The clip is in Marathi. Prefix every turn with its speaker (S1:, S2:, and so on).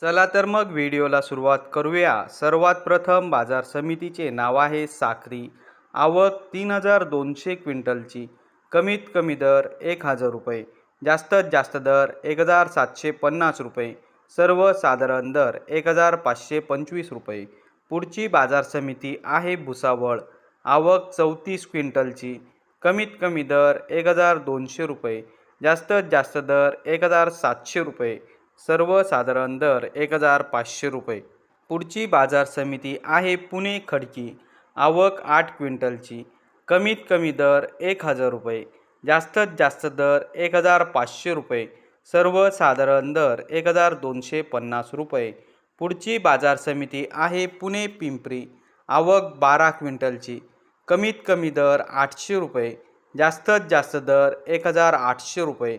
S1: चला तर मग व्हिडिओला सुरुवात करूया. सर्वात प्रथम बाजार समितीचे नाव आहे साखरी. आवक तीन हजार दोनशे क्विंटलची. कमीत कमी दर एक हजार रुपये. जास्तीत जास्त दर एक हजार सातशे पन्नास रुपये. सर्वसाधारण दर एक हजार पाचशे पंचवीस रुपये. पुढची बाजार समिती आहे भुसावळ. आवक चौतीस क्विंटलची. कमीत कमी दर एक हजार दोनशे रुपये. जास्तीत जास्त दर एक हजार सातशे रुपये. सर्वसाधारण दर एक हजार पाचशे रुपये. पुढची बाजार समिती आहे पुणे खडकी. आवक आठ क्विंटलची. कमीत कमी दर एक हजार रुपये. जास्तीत जास्त दर एक हजार पाचशे रुपये. सर्वसाधारण दर एक हजार दोनशे पन्नास रुपये. पुढची बाजार समिती आहे पुणे पिंपरी. आवक बारा क्विंटलची. कमीत कमी दर आठशे रुपये. जास्तीत जास्त दर एक हजार आठशे रुपये.